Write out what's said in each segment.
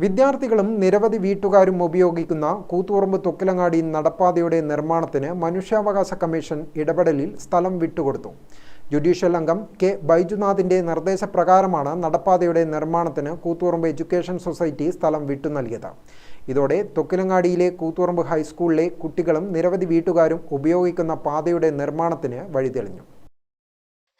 വിദ്യാർത്ഥികളും നിരവധി വീട്ടുകാരും ഉപയോഗിക്കുന്ന കൂത്തുപറമ്പ് തൊക്കിലങ്ങാടി നടപ്പാതയുടെ നിർമ്മാണത്തിന് മനുഷ്യാവകാശ കമ്മീഷൻ ഇടപെടലിൽ സ്ഥലം വിട്ടുകൊടുത്തു. ജുഡീഷ്യൽ അംഗം കെ. ബൈജുനാഥിന്റെ നിർദ്ദേശപ്രകാരമാണ് നടപ്പാതയുടെ നിർമ്മാണത്തിന് കൂത്തുപറമ്പ് എഡ്യൂക്കേഷൻ സൊസൈറ്റി സ്ഥലം വിട്ടു നൽകിയത്. ഇതോടെ തൊക്കിലങ്ങാടിയിലെ കൂത്തുപറമ്പ് ഹൈസ്കൂളിലെ കുട്ടികളും നിരവധി വീട്ടുകാരും ഉപയോഗിക്കുന്ന പാതയുടെ നിർമ്മാണത്തിന് വഴിതെളിഞ്ഞു.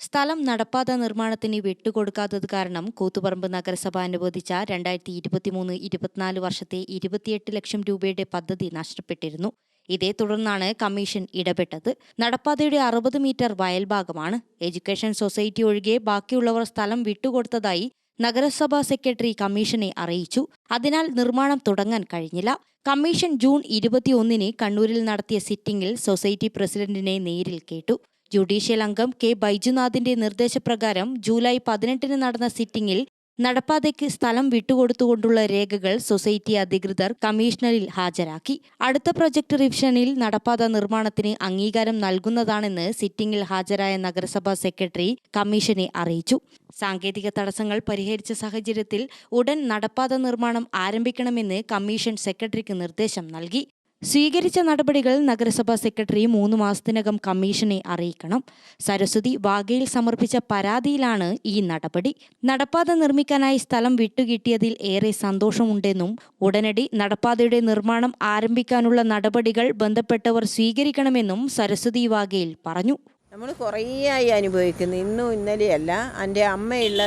സ്ഥലം നടപ്പാത നിർമ്മാണത്തിന് വിട്ടുകൊടുക്കാത്തത് കാരണം കൂത്തുപറമ്പ് നഗരസഭ അനുവദിച്ച രണ്ടായിരത്തി ഇരുപത്തിമൂന്ന് ഇരുപത്തിനാല് വർഷത്തെ ഇരുപത്തിയെട്ട് ലക്ഷം രൂപയുടെ പദ്ധതി നഷ്ടപ്പെട്ടിരുന്നു. ഇതേ തുടർന്നാണ് കമ്മീഷൻ ഇടപെട്ടത്. നടപ്പാതയുടെ അറുപത് മീറ്റർ വയൽഭാഗമാണ്. എഡ്യൂക്കേഷൻ സൊസൈറ്റി ഒഴികെ ബാക്കിയുള്ളവർ സ്ഥലം വിട്ടുകൊടുത്തതായി നഗരസഭാ സെക്രട്ടറി കമ്മീഷനെ അറിയിച്ചു. അതിനാൽ നിർമ്മാണം തുടങ്ങാൻ കഴിഞ്ഞില്ല. കമ്മീഷൻ ജൂൺ ഇരുപത്തിയൊന്നിന് കണ്ണൂരിൽ നടത്തിയ സിറ്റിംഗിൽ സൊസൈറ്റി പ്രസിഡന്റിനെ നേരിൽ കേട്ടു. ജുഡീഷ്യൽ അംഗം കെ ബൈജുനാഥിന്റെ നിർദ്ദേശപ്രകാരം ജൂലൈ പതിനെട്ടിന് നടന്ന സിറ്റിംഗിൽ നടപ്പാതയ്ക്ക് സ്ഥലം വിട്ടുകൊടുത്തുകൊണ്ടുള്ള രേഖകൾ സൊസൈറ്റി അധികൃതർ കമ്മീഷണറിൽ ഹാജരാക്കി. അടുത്ത പ്രൊജക്ട് റിവിഷനിൽ നടപ്പാത നിർമ്മാണത്തിന് അംഗീകാരം നൽകുന്നതാണെന്ന് സിറ്റിംഗിൽ ഹാജരായ നഗരസഭാ സെക്രട്ടറി കമ്മീഷനെ അറിയിച്ചു. സാങ്കേതിക തടസ്സങ്ങൾ പരിഹരിച്ച സാഹചര്യത്തിൽ ഉടൻ നടപ്പാത നിർമ്മാണം ആരംഭിക്കണമെന്ന് കമ്മീഷൻ സെക്രട്ടറിക്ക് നിർദ്ദേശം നൽകി. സ്വീകരിച്ച നടപടികൾ നഗരസഭാ സെക്രട്ടറി മൂന്ന് മാസത്തിനകം കമ്മീഷനെ അറിയിക്കണം. സരസ്വതി വാഗയിൽ സമർപ്പിച്ച പരാതിയിലാണ് ഈ നടപടി. നടപ്പാത നിർമ്മിക്കാനായി സ്ഥലം വിട്ടുകിട്ടിയതിൽ ഏറെ സന്തോഷമുണ്ടെന്നും ഉടനടി നടപ്പാതയുടെ നിർമ്മാണം ആരംഭിക്കാനുള്ള നടപടികൾ ബന്ധപ്പെട്ടവർ സ്വീകരിക്കണമെന്നും സരസ്വതി വാഗയിൽ പറഞ്ഞു. നമ്മൾ കുറേയായി അനുഭവിക്കുന്നു. ഇന്നും ഇന്നലെയല്ല. എന്റെ അമ്മയുള്ള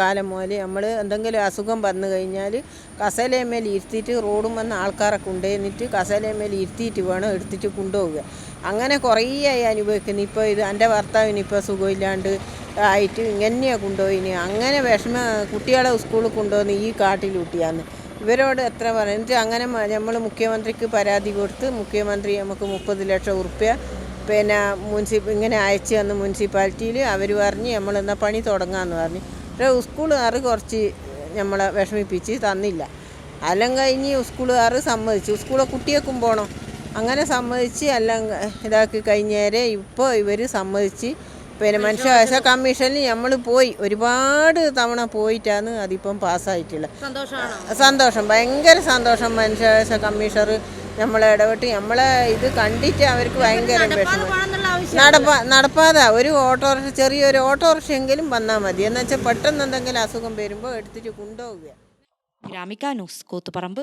കാലം മുതൽ നമ്മൾ എന്തെങ്കിലും അസുഖം വന്നു കഴിഞ്ഞാൽ കസേലമേൽ ഇരുത്തിയിട്ട് റോഡും വന്ന ആൾക്കാരെ കൊണ്ടുവന്നിട്ട് കസേലമേൽ ഇരുത്തിയിട്ട് വേണം എടുത്തിട്ട് കൊണ്ടുപോവുക. അങ്ങനെ കുറേയായി അനുഭവിക്കുന്നു. ഇപ്പോൾ ഇത് എന്റെ ഭർത്താവിന് ഇപ്പോൾ സുഖമില്ലാണ്ട് ആയിട്ട് ഇങ്ങനെയാണ് കൊണ്ടുപോയിന്. അങ്ങനെ വിഷമ കുട്ടികളെ സ്കൂളിൽ കൊണ്ടുവന്ന് ഈ കാട്ടിലൂട്ടിയാന്ന്. ഇവരോട് എത്ര പറഞ്ഞിട്ട് അങ്ങനെ നമ്മൾ മുഖ്യമന്ത്രിക്ക് പരാതി കൊടുത്ത് മുഖ്യമന്ത്രി നമുക്ക് മുപ്പത് ലക്ഷം ഉറുപ്പ്യ പിന്നെ മുനിസിപ്പ ഇങ്ങനെ അയച്ചു തന്നു മുനിസിപ്പാലിറ്റിയിൽ അവർ പറഞ്ഞ് നമ്മളെന്നാൽ പണി തുടങ്ങാമെന്ന് പറഞ്ഞു. പക്ഷേ സ്കൂളുകാർ കുറച്ച് നമ്മളെ വിഷമിപ്പിച്ച് തന്നില്ല. എല്ലാം കഴിഞ്ഞ് സ്കൂളുകാർ സമ്മതിച്ചു. സ്കൂളെ കുട്ടിയേക്കും പോകണം അങ്ങനെ സമ്മതിച്ച് എല്ലാം ഇതാക്കി കഴിഞ്ഞേരെ ഇപ്പോൾ ഇവർ സമ്മതിച്ച് പിന്നെ മനുഷ്യാവകാശ കമ്മീഷനിൽ നമ്മൾ പോയി. ഒരുപാട് തവണ പോയിട്ടാണ് അതിപ്പം പാസ്സായിട്ടുള്ളത്. സന്തോഷം. ഭയങ്കര സന്തോഷം മനുഷ്യാവകാശ കമ്മീഷണർ നമ്മളെ ഇടപെട്ട് നമ്മളെ ഇത് കണ്ടിട്ട് അവർക്ക് ഭയങ്കര വിഷമം. നടപ്പാ നടപ്പാതെ. ഒരു ഓട്ടോറിക്ഷ ചെറിയൊരു ഓട്ടോറിക്ഷ എങ്കിലും വന്നാൽ മതി. എന്ന് വെച്ചാൽ പെട്ടെന്ന് എന്തെങ്കിലും അസുഖം വരുമ്പോൾ എടുത്തിട്ട് കൊണ്ടുപോവുക. ഗ്രാമിക ന്യൂസ് കൂത്തുപറമ്പ്.